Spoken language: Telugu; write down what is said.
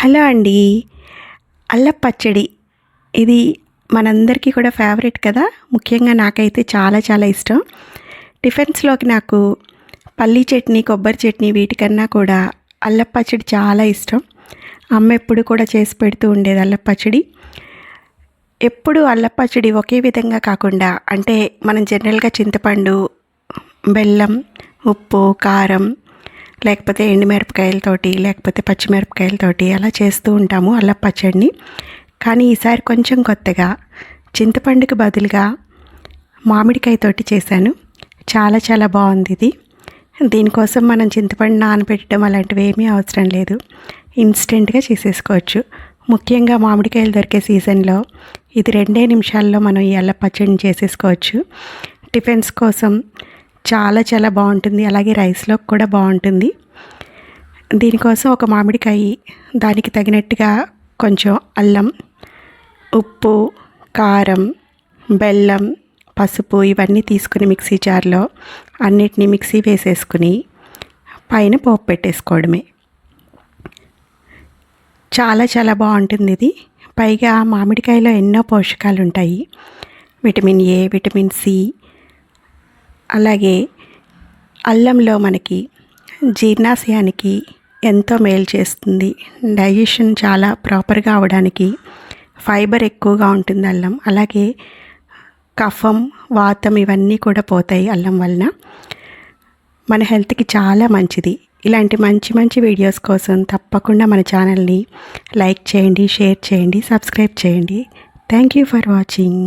హలో అండి. అల్ల పచ్చడి. ఇది మనందరికీ కూడా ఫేవరెట్ కదా? ముఖ్యంగా నాకైతే చాలా చాలా ఇష్టం. టిఫిన్స్లోకి నాకు పల్లీ చట్నీ కొబ్బరి చట్నీ వీటికన్నా కూడా అల్ల పచ్చడి చాలా ఇష్టం. అమ్మ ఎప్పుడు కూడా చేసి పెడుతూ ఉండేది అల్ల పచ్చడి. ఎప్పుడు అల్ల పచ్చడి ఒకే విధంగా కాకుండా అంటే మనం జనరల్గా చింతపండు బెల్లం ఉప్పు కారం లేకపోతే ఎండుమిరపకాయలతోటి లేకపోతే పచ్చిమిరపకాయలతోటి అలా చేస్తూ ఉంటాము అల్ల పచ్చడిని. కానీ ఈసారి కొంచెం కొత్తగా చింతపండుకి బదులుగా మామిడికాయతోటి చేశాను. చాలా చాలా బాగుంది ఇది. దీనికోసం మనం చింతపండు నానబెట్టడం అలాంటివి ఏమీ అవసరం లేదు. ఇన్స్టెంట్గా చేసేసుకోవచ్చు. ముఖ్యంగా మామిడికాయలు దొరికే సీజన్లో ఇది రెండే నిమిషాల్లో మనం ఈ అల్ల పచ్చడిని చేసేసుకోవచ్చు. టిఫిన్స్ కోసం చాలా చాలా బాగుంటుంది. అలాగే రైస్లో కూడా బాగుంటుంది. దీనికోసం ఒక మామిడికాయ దానికి తగినట్టుగా కొంచెం అల్లం ఉప్పు కారం బెల్లం పసుపు ఇవన్నీ తీసుకుని మిక్సీ జార్లో అన్నిటినీ మిక్సీ వేసేసుకుని పైన పోపు పెట్టేసుకోవడమే. చాలా చాలా బాగుంటుంది ఇది. పైగా మామిడికాయలో ఎన్నో పోషకాలు ఉంటాయి విటమిన్ ఏ విటమిన్ సి అలాగే అల్లంలో మనకి జీర్ణాశయానికి ఎంతో మేలు చేస్తుంది. డైజెషన్ చాలా ప్రాపర్గా అవడానికి ఫైబర్ ఎక్కువగా ఉంటుంది అల్లం. అలాగే కఫం వాతం ఇవన్నీ కూడా పోతాయి అల్లం వలన. మన హెల్త్కి చాలా మంచిది. ఇలాంటి మంచి మంచి వీడియోస్ కోసం తప్పకుండా మన ఛానల్ని లైక్ చేయండి షేర్ చేయండి సబ్స్క్రైబ్ చేయండి. Thank you for watching.